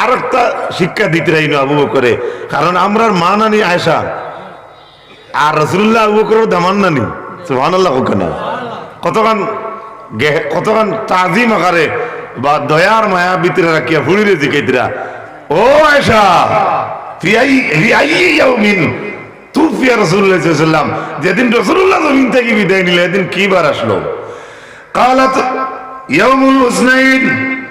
আর একটা শিক্ষা দিতে রাইল আবু বকরে। কারণ আমরার মা নানি আয়সা আর রসুল্লাহ আবু বকরের দামান নানি। সুহান আল্লাহ ওখানে কতক্ষণ কতক্ষণ তাজিম আকারে বা দয়ার মায়া ভিতরে রাখিয়া ফুড়িরে জিকাইতিরা। ও আয়সা তুফিয়া রসুল্লাহাম যেদিন রসুল্লাহ জমিন থেকে বিদায় নিলে এদিন কি বার আসলো? কালাত ইয়ামুল হুসনাইন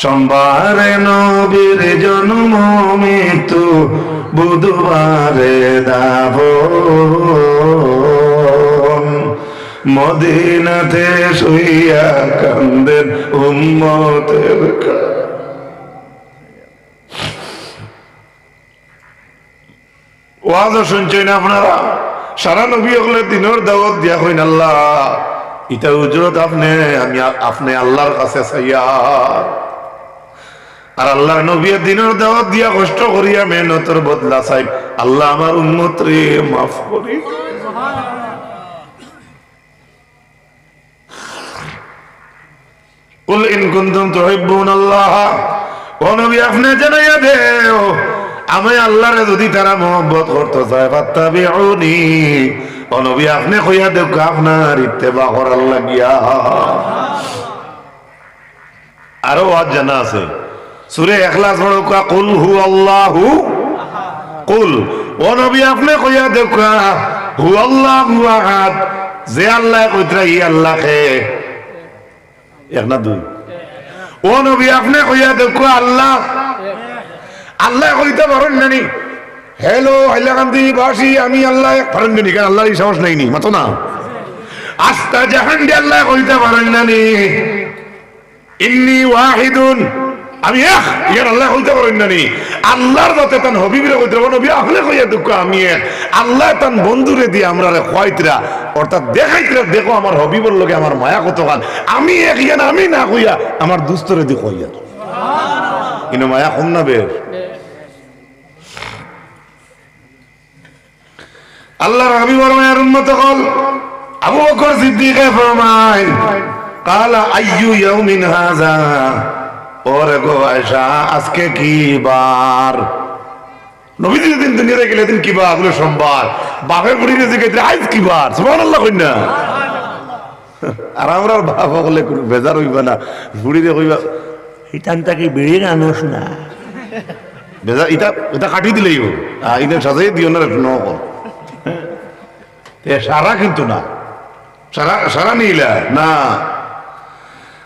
সোমবারে নবীর জন্ম মৃত্যু, বুধবারে দাব মদিনাতে শুইয়া কান্দেন উম্মতের ওয়াজও শুনছেন আপনারা? সারা নবী হলে দিনের দাওয়াত দিয়া হইন আল্লাহ। ইটা উজরত আপনি, আমি আপনি আল্লাহর কাছে চাইয়া আর আল্লাহর নবীর দিনের দাওয়াত দিয়া কষ্ট করিয়া মেহনতর বদলা সাহেব আল্লাহ আমার উন্মত রে মাফ করি। কুল ইন কুনতুম তুহিব্বুন আল্লাহ ও নবী, আপনি জানাইয়া দেও, আমি আল্লাহরে যদি তারা মহব্বত করতে চায়, ফাত্তাবিউনি। ও নবী, আপনি কইয়া দেও, আপনার ইত্তেবা করার লাগিয়া। আরও আজ জানা আছে। সুরে এখলাস কা কুল হু আল্লাহু কুল, ও নবী, আপনি কইয়া দেও হু আল্লাহু আহাদ, যে আল্লাহ কইতরা ই আল্লাহ খে এক না দুই। ও নবী, আপনি কইয়া দেখো আল্লাহ আল্লাহ কইতে পারেন নানি হ্যালো হাইলাকান্দি বাসি, আমি আল্লাহ পারেন নানি কারণ আল্লাহর সাহস নাই নি মাতো না। আস্তা জাহান আল্লাহ কইতে পারেন নানি ইন্নি ওয়াহিদুন আমি এক, ইয়ার আল্লাহ কইতে পারেন নানি আল্লাহর যাতে তান হবিবিরে কইতে পারেন নবী আপনি কইয়া দুঃখ, আমি এক। আল্লাহ তান বন্ধুরে দিয়ে আমরা রে খোয়াইতরা, অর্থাৎ দেখাইতরা, দেখো আমার হবিবর লগে আমার মায়া কত গান আমি এক, ইয়ান আমি না কইয়া আমার দুস্তরে দি কইয়া কিন্তু মায়া কম না বের আল্লাহর হাবিবর মায়ের উন্নত কল আবু বকর সিদ্দিকে ফরমায়, কালা আইয়ু ইয়াউমিন হাযা? ওরে গো আয়েশা, আজকে কি বার? নবীজি যেদিন দুনিয়াতে গেলে দিন কি বার? বলে সোমবার। বাপের বুড়ি রেজে গেছে আজ কি বার? সুবহানাল্লাহ কইনা আর আমরা বাপ হলে কোনো বেজার হইবা না। বুড়িরে কইবা ইটানটা কি বেড়ে আনোস না। বেজার, ইটা এটা কাটি দিলেই হোক ইটা সাজাই দিও না নকল সারা কিন্তু না। সারা সারা নিলা। না।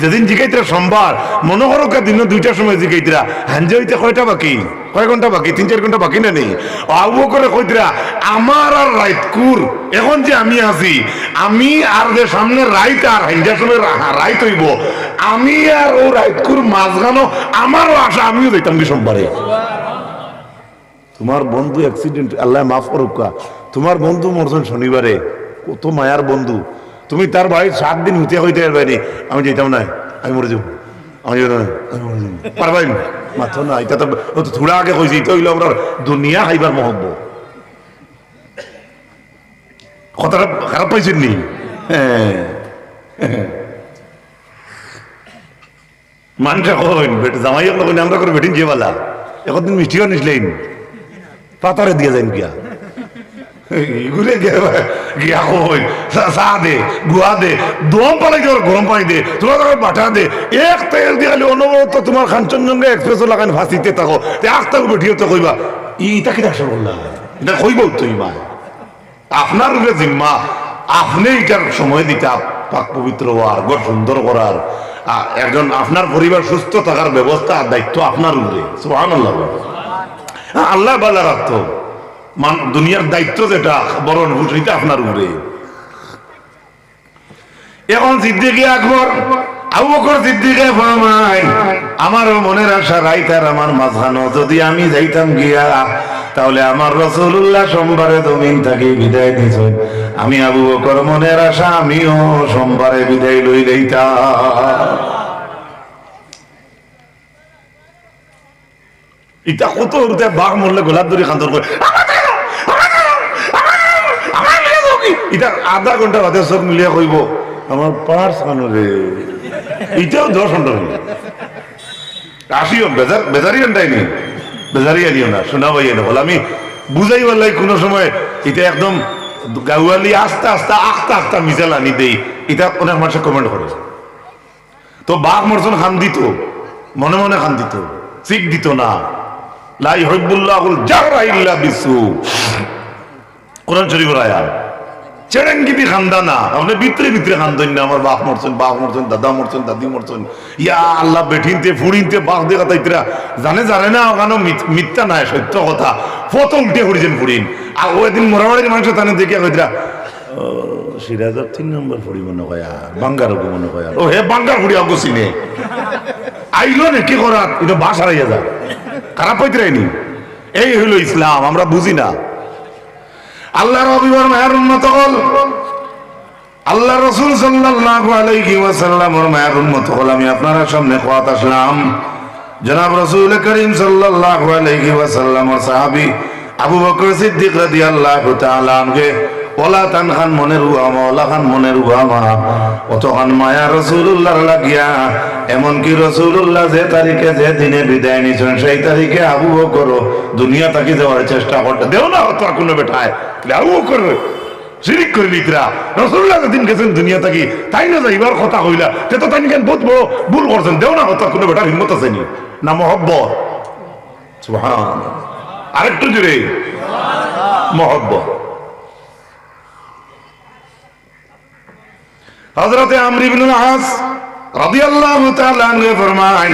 যেদিন জিগাইতরা সোমবার মনে করো কা দিন দুইটার সময় জিগাইতরা হাঞ্জে হইতে কয়টা বাকি? কয় ঘণ্টা বাকি? তিন, চার ঘণ্টা বাকি না নেই? আবু করে কইতরা, আমার আর এখন যে আমি আছি, আমি আর যে সামনে রাইত আর সময় রাইত হইব, আমি আর ও মাঝখানো, আমারও আশা, আমিও যাইতাম কি সোমবারে? তোমার বন্ধু অ্যাক্সিডেন্ট আল্লাহ মাফ করুকা তোমার বন্ধু মরছেন শনিবারে, কত মায়ার বন্ধু। তুমি তার বাড়ি সাত দিন হইতে হইতে পারবে আমি যেতাম না আমি মরে যাব। আমি পারবাই মাত্র না এটা তো থোড়া আগে কইছি তো হইল আমরা দুনিয়া খাইবার মহব্ব। কথাটা খারাপ পাইছেন নি? মানুষ কইন, বেট জামাই আমরা করে বেটিন যে বালা একদিন পাতারে দিয়ে যাইন গিয়া ঘুরে গিয়া কই চা দে গুয়া দে, দম পানি দে গরম পানি দে, তোমার বাটা দে। এক তেল দিয়ে আলি অনবরত তোমার কাঞ্চনজঙ্ঘা এক্সপ্রেস লাগান ফাঁসিতে থাকো। তে আখ থাকো বেঠিও তো কইবা ইটা কি ডাকছে বললা এটা কইব তুই মা আপনার উপরে জিম্মা, আপনি এটার সময় দিতে, পাক পবিত্র হওয়ার ঘর সুন্দর করার একজন আপনার পরিবার সুস্থ থাকার ব্যবস্থা দায়িত্ব আপনার উপরে সুহান আল্লাহ আল্লাহ বালা রাখত দুনিয়ার দায়িত্ব যেটা বড় সেটা আপনার উপরে। এখন সিদ্দিকে আকবর মনের আশা রাইতার আমার মাঝখানো, যদি আমি যাইতাম গিয়া, তাহলে আমার রসুল্লাহ সোমবারে বিদায় দিছেন আমি আবু বকর মনের আশা, আমিও সোমবারে বিদায় লই ইটা কত বাঘ মরলে গোলাপ ধরে খান্তর করে ইটা আধা ঘণ্টা বাদে সব মিলিয়ে কইব আমার পার্স কানো রে ইটাও দশ ঘণ্টা হইল আসিও বেজার বেজারি ঘন্টাই নেই বেজারি আনিও না শোনা ভাই না বলে আমি বুঝাই পারলাই কোনো সময়। এটা একদম গাউয়ালি আস্তে আস্তে আস্তে আস্তে মিজাল আনি দেই। এটা অনেক মানুষে কমেন্ট করে তো বাঘ মরজন খান দিত মনে মনে খান দিত চিক দিত না। লাই হইবুল্লাহুল জাহরা ইল্লা কোরআন শরীফের আয়াত। চেরেঙ্গিতি খান্দা না আপনি ভিতরে ভিতরে খান্দন না আমার বাপ মরছেন বাপ মরছেন, দাদা মরছেন, দাদি মরছেন। ইয়া আল্লাহ, বেঠিনতে ফুড়িনতে বাপ দিয়ে কথা ইতরা। জানে জানে না মিথ- মিথ্যা নাই, সত্য কথা। ফত উল্টে ফুড়িছেন ফুড়িন আর ওই দিন মোরাবাড়ির মানুষ তানে দেখে কইতরা সিরাজর তিন নম্বর ফুড়ি মনে কয় আর বাঙ্গার মনে কয় আর ও হে বাঙ্গার ফুড়ি আগো চিনে আইলো নে, কি করাত? এটা বাস হারাইয়া যা। খারাপ হইতে রাইনি। এই হইল ইসলাম, আমরা বুঝি না। আল্লাহর অবিবার মায়ের উন্নত হল। আল্লাহ রসুল সাল্লাল্লাহু আলাইহি ওয়াসাল্লামের মায়ের উন্নত হল। আমি আপনার সামনে খোয়াত আসলাম। জনাব রসুল করিম সাল্লাহ আলাইহি ওয়াসাল্লামের সাহাবী আবু বকর সিদ্দিক রাদিয়াল্লাহু তাআলা আনকে ওলা তান খান মনের উহামা ওলা খান মনের উহামা অতখান মায়া রসুল্লাহর লাগিয়া, এমনকি রসুল্লাহ যে তারিখে, যে দিনে বিদায় নিছেন সেই তারিখে আবু বকর দুনিয়া তাকে যাওয়ার চেষ্টা করতে দেও না হতো কোনো বেটায় আবু বকর শিরিক করে লিখরা রসুল্লাহ যেদিন গেছেন, দুনিয়া থাকি তাই না যাইবার কথা কইলা, তে তো তাই কেন বহুত বড় ভুল করছেন। দেও না হতো কোনো বেটার হিম্মত আছে নি। না মহব্বত। সুবহান আরেকটু জুড়ে মহব্বত। হযরত আমর ইবনে আস রাদিয়াল্লাহু তাআলা আনহু ফরমান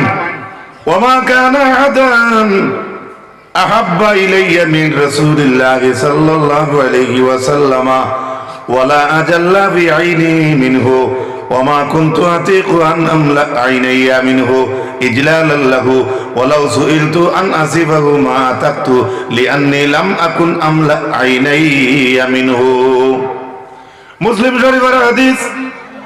ওমা কানা আদান أحب إلي من رسول الله صلى الله عليه وسلم ولا أجل في عيني منه وما كنت أطيق أن أملأ عيني منه إجلالا له ولو سئلت أن أصفه ما أتقت لأني لم أكن أملأ عيني منه মুসলিম শরীফের হাদিস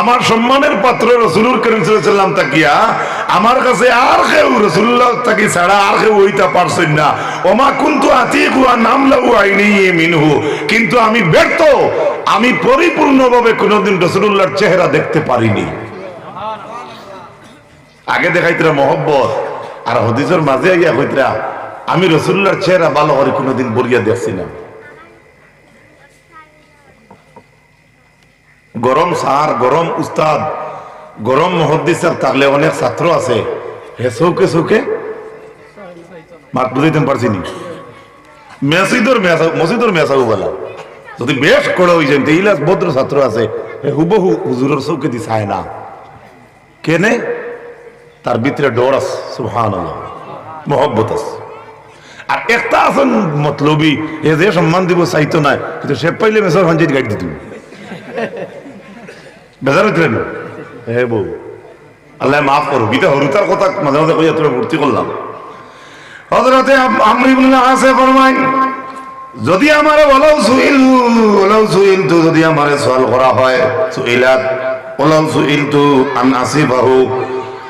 আমার সম্মানের পাত্র রসুলুর করিম সাল্লাম তাকিয়া, আমার কাছে আর কেউ রসুল্লাহ তাকি ছাড়া আর কেউ ওইটা পারছেন না। ওমা কুন্তু আতিকু আর নামলাউ আইনি মিনহু। কিন্তু আমি ব্যর্থ, আমি পরিপূর্ণভাবে কোনোদিন রসুল্লাহর চেহারা দেখতে পারিনি। আগে দেখাইতরা মহব্বত, আর হদিসের মাঝে আইয়া কইতরা, আমি রসুল্লাহর চেহারা ভালো করে কোনোদিন বলিয়া দেখছি না। গরম সার গরম উস্তাদ, গরম মহদ্দিসার থাকলে অনেক ছাত্র আছে। হে চৌকে চৌকে, মাত বুঝাইতে পারছি নি? মেসিদর মেসা মসজিদর মেসাও বলা। যদি বেশ করে হয়ে যায় ইলাস ভদ্র ছাত্র আছে হুবহু হুজুরের চৌকে দি চায় না। কেনে? তার ভিতরে ডর আছে সুহান মহব্বত আছে। আর একটা আছেন মতলবি, এ যে সম্মান দিব চাইতো না, কিন্তু সে পাইলে মেসর হাঞ্জিত গাইড দিত। বেজার হে বউ। আল্লাহ মাফ করো গীতা হরুতার কথা মাঝে মাঝে কইয়া তোরা ভর্তি করলাম। হযরতে আমর ইবনে আসে ফরমায় যদি আমারে ওলাও সুইল ওলাও সুইল তু যদি আমারে সওয়াল করা হয় সুইলাত ওলাও সুইল তু আন আসিফাহু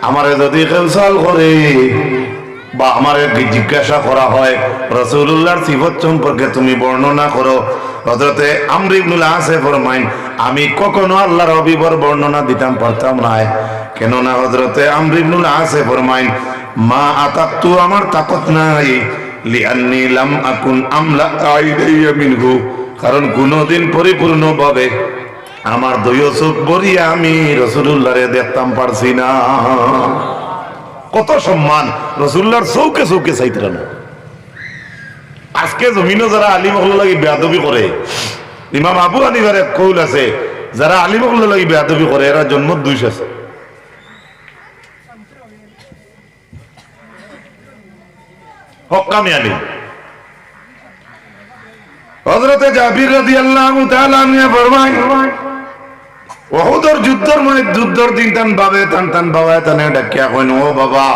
আমারে যদি কেউ সওয়াল করে বা আমারে জিজ্ঞাসা করা হয় রসুল্লাহর সিফত সম্পর্কে তুমি বর্ণনা করো। হজরতে আমর ইবনুল আসে ফরমাইন, আমি কখনো আল্লাহর অবিবর বর্ণনা দিতাম, পারতাম না কেননা হজরতে আমর ইবনুল আসে ফরমাইন, মা আতাক্তু আমার তাকত নাই, লিআন্নি লাম আকুন আমলা আইদাইয়া মিনহু। কারণ কোনোদিন পরিপূর্ণ ভাবে আমার দৈয় চোখ আমি রসুল্লাহরে দেখতাম, পারছি না। কত সম্মান। রসুল্লাহর চৌকে চৌকে চাইতেন আজকে জমিনও যারা আলিম হল লাগি বেয়াদবি করে, ইমাম আবু হানিফার এক কৌল আছে, যারা আলিম হল লাগি বেয়াদবি করে, এরা জন্ম দুইশ আছে। হকামি আলিম। হজরতে জাবির রাদিয়াল্লাহু তাআলা নিয়ে ফরমায় ওহুদর যুদ্ধর মানে যুদ্ধর দিন তান বাবে, তান তান বাবা তানে ডাকিয়া কইন, ও বাবা,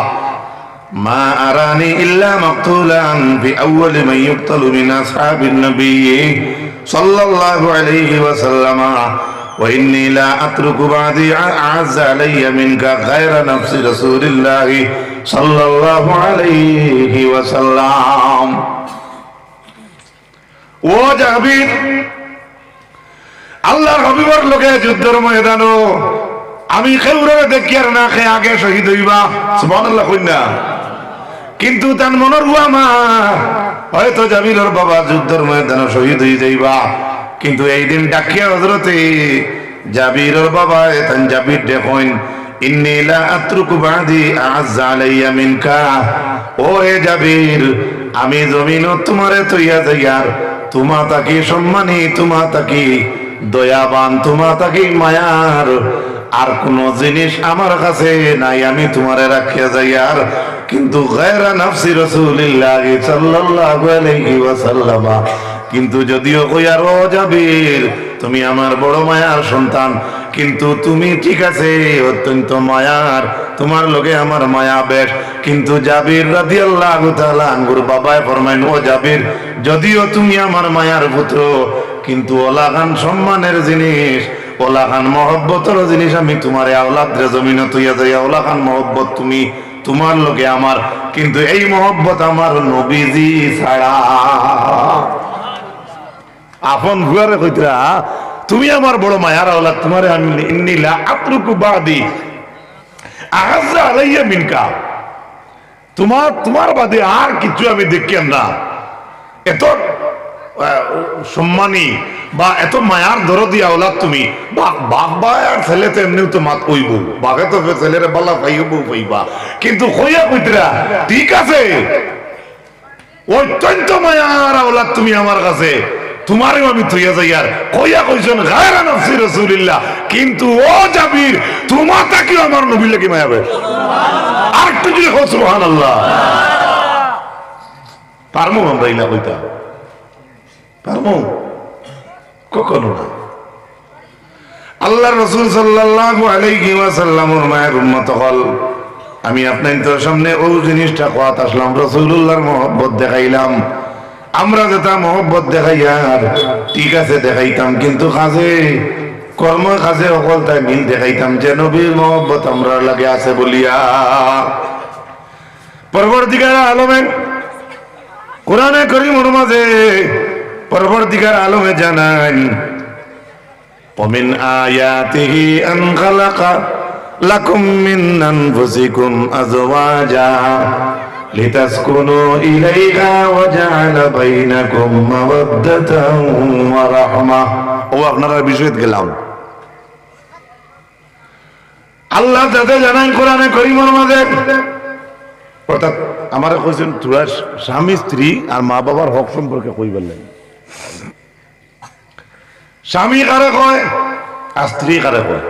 মা আরানি ইল্লা মাকতুলান বি আউয়াল মা ইউকতালু মিন আসহাবিন নবী সাল্লাল্লাহু আলাইহি ওয়াসাল্লাম। ওয়া ইন্নী লা আতরুকু বাদি আ'আজ আলাইয়া মিনকা গায়রা নাফসি রাসূলিল্লাহ সাল্লাল্লাহু আলাইহি ওয়াসাল্লাম। ও জাবির আল্লাহর হবিবর লোকে যুদ্ধের ময়দানো আমি খেউরে দেখি আর না খেয়ে আগে শহীদ হইবা। সুবহানাল্লাহ কইনা কিন্তু তার মনের মা, হয়তো জাবিরের বাবা যুদ্ধের ময়দানে শহীদ হয়ে যাইবা। কিন্তু এই দিন ডাকিয়া হজরতে জাবিরের বাবা তান জাবির দেখুন, ইন্নি লা আত্রুকু বাদি আজ্জা আলাইয়া মিনকা। ও হে জাবির আমি জমিন তোমারে তৈয়া যাইয়ার, তোমা তাকি সম্মানী, তোমা তাকি দয়াবান তোমা তাকি মায়ার, আর কোন জিনিস আমার কাছে নাই, আমি তোমারে রাখিয়া যাই, আর কিন্তু গায়রা নাফসি রাসূলিল্লাহ সাল্লাল্লাহু আলাইহি ওয়াসাল্লাম, কিন্তু যদিও জাবির তুমি আমার বড় মায়ার সন্তান, কিন্তু তুমি ঠিক আছে, অত্যন্ত মায়ার, তোমার লগে আমার মায়া বেশ, কিন্তু জাবির তাআলা আঙ্গুর বাবায় ফরমাইন, ও জাবির, যদিও তুমি আমার মায়ার পুত্র কিন্তু ওলাগান সম্মানের জিনিস ওলাগান মহব্বতের জিনিস, আমি তোমার আওলাদ জমিন তুইয়া যাই ওলাগান মহব্বত তুমি তোমার লোকে আমার। কিন্তু এই মহব্বত আমার নবীজি ছাড়া। আপন ভুয়ারে কইতরা, তুমি আমার বড় মায়ার আওলাদ, তোমারে আমি ইন্নিলা আতরুকু বাদি আহাজা আলাইয়া মিনকা। তোমার তোমার বাদে আর কিছু আমি দেখি না। এত সম্মানী বা এত মায়ার দরদি আওলাদ তুমি। বাঘ বা ছেলে তো এমনিও তো মাত কইব বাঘে তো ছেলেরে বালা পাইব, পাইবা। কিন্তু কইয়া কইতরা, ঠিক আছে? অত্যন্ত মায়ার আওলাদ তুমি আমার কাছে। তোমারও আমি থইয়া যাই আর কইয়া কইছেন, গায়রা নফসি রাসূলিল্লাহ। কিন্তু ও জাবির, তোমার তাকিও আমার নবী লাগি মায়া বেশ আর একটু যদি সুবহানাল্লাহ। পারমু আমরা ইলা কইতা পারমু কখনো না আল্লাহ রসুল সাল্লাল্লাহু আলাইহি ওয়াসাল্লামের মায়ের উম্মত হল, আমি আপনাদের সামনে ওই জিনিসটা কথা আসলাম রসুল্লাহর মহব্বত দেখাইলাম। আমরা যেটা মহব্বত দেখাইয়ার ঠিক আছে দেখাইতাম, কিন্তু কাজে, কর্ম কাজে অকল তাই মিল দেখাইতাম যে নবীর মহব্বত আমরা লাগে আছে বলিয়া। পরবর্তীকার আলমে কোরআনে করিমর মাঝে পরবর্তীকার আলমে জানান ومن آياته أن خلق لكم من أنفسكم أزواجا لتسكنوا إليها وجعل بينكم مودة ورحمة ও আপনারা বিষয়ত গেলাম আল্লাহ যাতে জানান কোরআনে করিমর মাঝে অর্থাৎ আমার কইছেন তোরা স্বামী স্ত্রী আর মা বাবার হক সম্পর্কে কইবার লাগে স্বামী কারে কয় আর স্ত্রী কারে কয়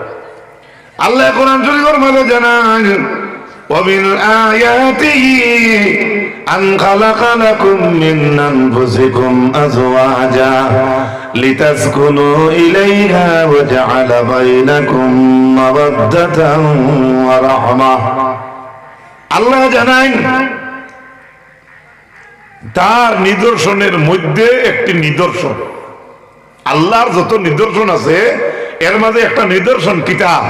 আল্লাহ কোরআন শরীফের মাঝে জানান ومن آياته أن خلق لكم من أنفسكم أزواجا لتسكنوا إليها وجعل بينكم مودة ورحمة আল্লাহ জানাই তার নিদর্শনের মধ্যে একটি নিদর্শন আল্লাহর যত নিদর্শন আছে, এর মাঝে একটা নিদর্শন কিতাব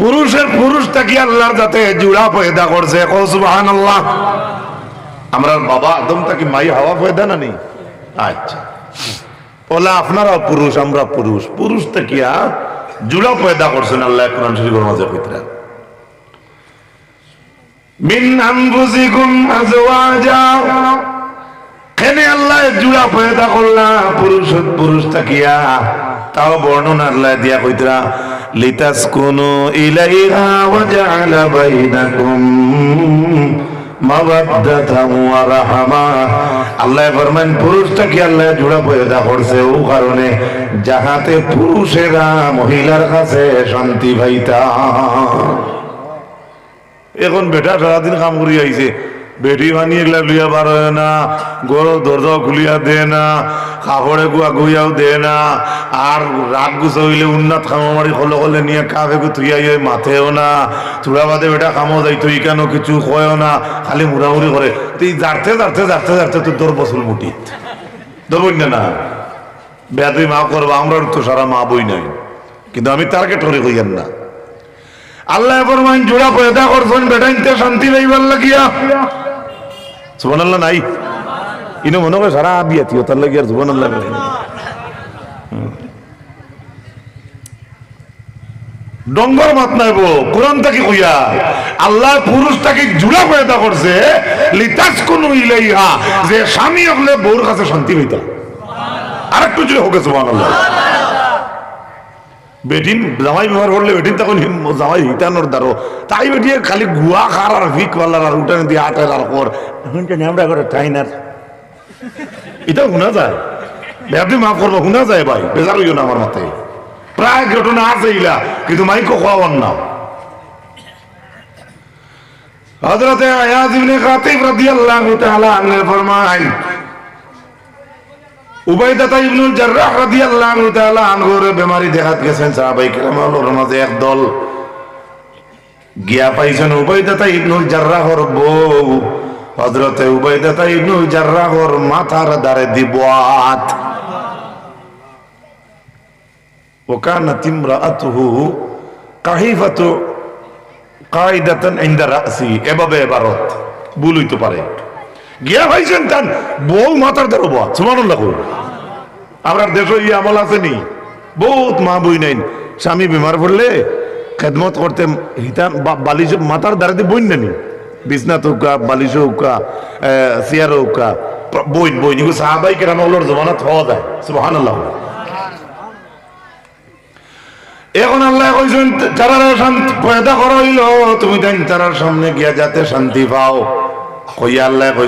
পুরুষের পুরুষ থাকি আল্লাহর যাতে জুড়া পয়দা করছে। সুবহানাল্লাহ। আমরা বাবা আদম তাকি মাই হাওয়া পয়দা না নি? আচ্ছা। ওলা আপনারা পুরুষ, আমরা পুরুষ। পুরুষ থাকিয়া জুড়া পয়দা করছেন আল্লাহ কোরআন শরীফের মাঝে কইতরা মিন আনফুসিকুম আজওয়াজা। কেনে আল্লাহ জুড়া পয়দা করলা পুরুষ পুরুষ থাকিয়া। তাও বর্ণনা আল্লাহ দিয়া কইতরা, লিতাসকুনু ইলাইহা ওয়া জাআলা বাইনাকুম মাওয়াদ্দাতাম ওয়া রাহমা। আল্লাহ ফরমান পুরুষটাকে আল্লাহ জুড়া পয়দা করছে, ও কারণে যাহাতে পুরুষেরা মহিলার কাছে শান্তি পাইতা। এখন বেটা সারাদিন কাম করি আইছে বেটি ভানি এগুলা লইয়া বার হয় না গর দরজা খুলিয়া দে না কাপড়ে গুয়া গুইয়াও দে না আর রাত গুছা হইলে উন্নত খামো মারি খলে খলে নিয়ে কাপে গু থুইয়া ইয়ে মাথেও না চূড়া বাদে বেটা খামো যাইতো ইকানো কিছু কয়ও না, খালি মুড়ামুড়ি করে তুই জারতে জারতে জারতে তুই তোর বসুল মুটি। দেবই না না? বেয়া, তুই মা করবা আমরা তো সারা মা বই নাই কিন্তু আমি টার্গেট করে কইয়েন না। আল্লাহ ফরমান জোড়া পয়দা করছেন বেটাইতে শান্তি পাইবার লাগিয়া। সুবহানাল্লাহ নাই। ইনো মনে করে সারা বিয়াতি তার লাগি আর সুবহানাল্লাহ নাই। ডঙ্গর মাত নাইব কোরআন তাকে কইয়া। আল্লাহ পুরুষ তাকে জুড়া পয়দা করছে লিতাস কোন ইলাইহা যে স্বামী হলে বউর কাছে শান্তি পাইতা আরেকটু জুড়ে হোক সুবহানাল্লাহ। বেটিন জামাই ব্যবহার করলে বেটিন তখন জামাই হিটানোর দ্বারো তাই বেটিয়ে খালি গুয়া খার আর ভিক পাল্লার আর উঠানে দিয়ে আটের আর পর এখন আমরা করে টাইনার এটা শোনা যায়। ব্যাপটি মাফ করব শোনা যায় ভাই বেজার হইও না আমার মতে। প্রায় ঘটনা আছে ইলা কিন্তু মাইকো খাওয়ান না হযরতে আয়াজ ইবনে খাতিব রাদিয়াল্লাহু তাআলা আনহু ফরমায় উবাইদাতা ইবনুল জাররাহ রাদিয়াল্লাহু তাআলা আনহুর বেমারি দেখাত গেছেন সাহাবাই কেরামের মাঝে এক দল গিয়া পাইছেন উবাইদাতা ইবনুল জাররাহর বউ হযরতে উবাইদাতা ইবনুল জাররাহর মাথার দ্বারে দিবাত وكانت امرأته কাহিফাতু কাইদাতান ইনদা রাসি এভাবে এবারত ভুল হইতে পারে গিয়া ভাইছেন তান বউ মাথার দ্বারা বাত সুবহানাল্লাহ কই আপনার দেশে ই আমল আছে নি? বহুত মা বই নাই স্বামী বিমার পড়লে খেদমত করতে হিতান বা- বালিশ মাথার দ্বারাতে বই নানি। বিছনাত হোকা বালিশ হোকা চেয়ার হোকা বই বই নিগু সাহাবাই কেরাম ওগুলোর জমানত হওয়া যায়, সুবহানাল্লাহ এখন আল্লাহ কইছেন তারা শান্তি পয়দা করা হইল তুমি তাই তারার সামনে গিয়া যাতে শান্তি পাও। আলমে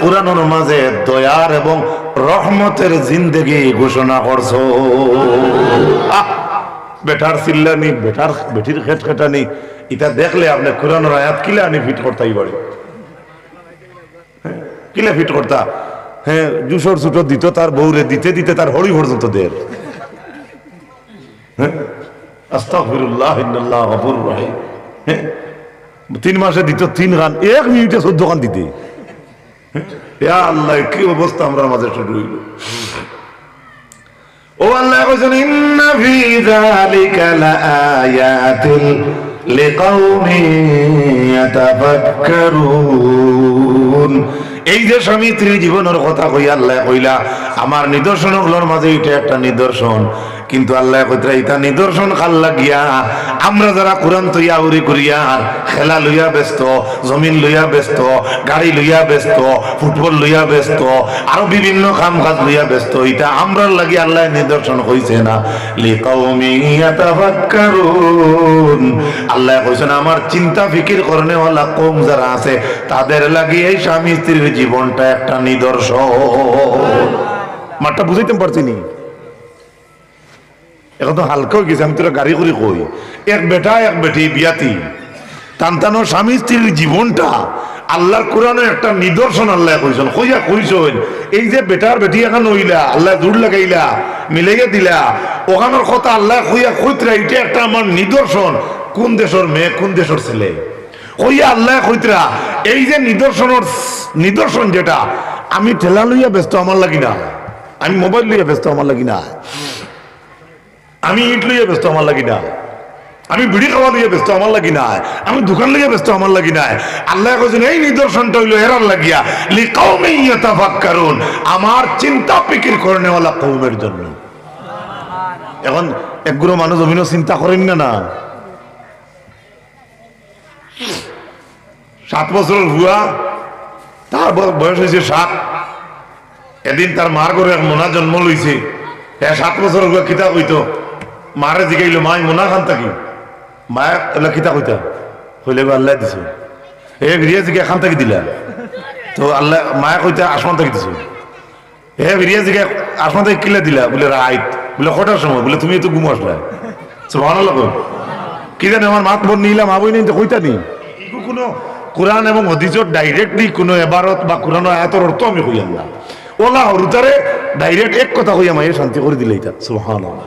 কোরআনের মাঝে দয়ার এবং রহমতের জিন্দেগি ঘোষণা করছ। বেটার চিল্লানি, বেটার বেটির খেট খেটানি এটা দেখলে আপনি কোরআনের আয়াত কিলে আনি ফিট করতেই পারে কিলে ফিট করতা? হ্যাঁ জুসর ছুটো দিত, তার বউরে দিতে দিতে তার হরি পর্যন্ত দের তিন মাসে দিত তিন গান এক মিনিটে দিতে। আল্লাহ, কি অবস্থা আমরা মাঝে শুরু হইল। ও আল্লাহ কইছেন ইন্না ফি যালিকা লাআয়াতিন লিকাউমিন ইয়াতাফাক্কারুন। এই যে স্বামী স্ত্রীর জীবনের কথা কইয়া আল্লাহ কইলা, আমার নিদর্শনগুলোর মাঝে এটা একটা নিদর্শন। কিন্তু আল্লাহ কইতরা নিদর্শন খাল্লা লাগিয়া, আমরা যারা কোরআন তৈয়া উরি করিয়া, খেলা লইয়া ব্যস্ত, জমিন লইয়া ব্যস্ত, গাড়ি লইয়া ব্যস্ত, ফুটবল লইয়া ব্যস্ত, আরও বিভিন্ন কাম কাজ লইয়া ব্যস্ত এটা আমরা লাগি আল্লাহ নিদর্শন হইছে না। লিকাউমি ইয়াতাফাক্কারুন। আল্লাহ কইছেন, আমার চিন্তা ফিকির করনে ওয়ালা কম যারা আছে, তাদের লাগি এই স্বামী স্ত্রীর জীবনটা একটা নিদর্শন। মাঠটা বুঝাইতে পারছি নি। এখন তো হালকা হয়ে গেছে, আমি তোরা গাড়ি করে কই? এক বেটা, এক বেটি, বিয়াতি। তান্তানো স্বামী স্ত্রীর জীবনটা আল্লাহর কোরআনের একটা নিদর্শন আল্লাহ কইছেন কইয়া কইছেন, এই যে বেটার বেটি এখন হইলা, আল্লাহ দূর লাগাইলা, মিলাইয়া দিলা, ওখানের কথা আল্লাহ কইয়া কইতরা এটা একটা আমার নিদর্শন। কোন দেশের মেয়ে, কোন দেশের ছেলে? কইয়া আল্লাহ কইতরা, এই যে নিদর্শনের নিদর্শন যেটা, আমি ঠেলা লইয়া ব্যস্ত আমার লাগি না আমি মোবাইল লইয়া ব্যস্ত আমার লাগি না আমি ইট লইয়া ব্যস্ত, আমার লাগি না আমি বিড়ি খাওয়া লিয়ে ব্যস্ত, আমার লাগি নাই। আমি দোকান লিয়ে ব্যস্ত, আমার লাগি নাই। আল্লাহ কইছেন, এই নিদর্শনটা হইল এরার লাগিয়া। লি কওমে ইয়াতাফাক্কারুন। আমার চিন্তা ফিকির করনেওয়ালা কওমের জন্য। এখন একগুলো মানুষ অভিনয় চিন্তা করেন না না। সাত বছরের ভুয়া, তার বয়স হয়েছে সাত। এদিন তার মার করে এক মোনা জন্ম লইছে। হ্যাঁ সাত বছরের ভুয়া কিতা কইতো মারে জিগাইলো মাই মোনা খান থাকি মায়ে এলা কিতা কইতা? হইলে আল্লাহ দিছে। এ বিরিয়া জিগা খান থাকি দিলা? তো আল্লাহ মায়ে কইতা আসমান থাকি দিছে। হে বিরিয়া জিগা আসমান থেকে কিলা দিলা? বলে রাইত। বলে কটার সময়? বলে তুমি তো ঘুম আসলা। কর। কি জানে আমার মাত বোন নিলাম আবই নেই তো কইতা নি? কোনো কোরআন এবং হদিসর ডাইরেক্টলি কোনো এবারত বা কোরআন আয়াতের অর্থ আমি কইয়াম না ওলা হরুতারে ডাইরেক্ট এক কথা কইয়া মায়ের শান্তি করে দিলে এটা সুবহানাল্লাহ।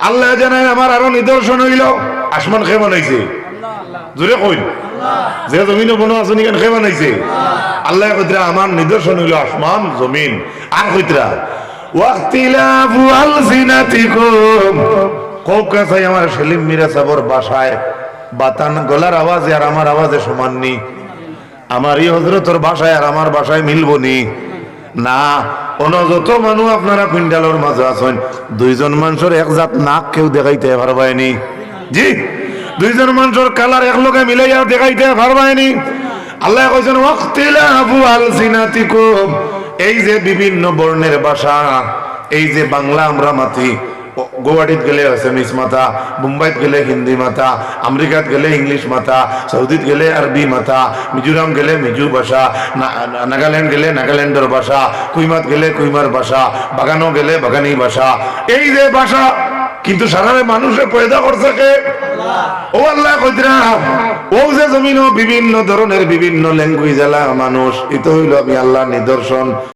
আল্লাহ জানায় আমার আরও নিদর্শন হইল, আসমান খেয়ে বানাইছে। জোরে কইন। যে জমিনে বনো আসনি কেন খেয়ে বানাইছে? আল্লাহ কইতরা, আমার নিদর্শন হইল আসমান, জমিন। আর কইতরা, ওয়াক্তিলাফু আলসিনাতিকুম। কোক কাছাই আমার সেলিম মিরা সাবর বাসায়। বাতান গলার আওয়াজে আর আমার আওয়াজে সমান নি। আমার এই হজরতর বাসায় আর আমার বাসায় মিলবো নি না অন যত মানুষ আপনারা পিন্ডালোর মাঝে আছেন, দুইজন মানুষের এক জাত নাক কেউ দেখাইতে পারবায়নি জি, দুইজন মানুষের কালার এক লোকে মিলাইয়া দেখাইতে পারবায়নি আল্লাহ কইছেন ওয়াক্তিলাফু আলসিনাতিকুম। এই যে বিভিন্ন বর্ণের ভাষা, এই যে বাংলা আমরা মাতি গুয়াহাটিত গেলে আসামিস মাথা মুম্বাইত গেলে হিন্দি মাথা আমেরিকাত গেলে ইংলিশ মাথা সৌদিত গেলে আরবি মাথা মিজোরাম গেলে মিজু ভাষা নাগাল্যান্ড গেলে নাগাল্যান্ডের ভাষা, কুইমাত গেলে কুইমার ভাষা, বাগানো গেলে বাগানি ভাষা। এই যে ভাষা, কিন্তু সাধারণ মানুষে পয়দা করছে কে ও আল্লাহ কইতরা ও যে জমিনও বিভিন্ন ধরনের বিভিন্ন ল্যাঙ্গুয়েজ এলা মানুষ এটা হইল আমি আল্লাহ নিদর্শন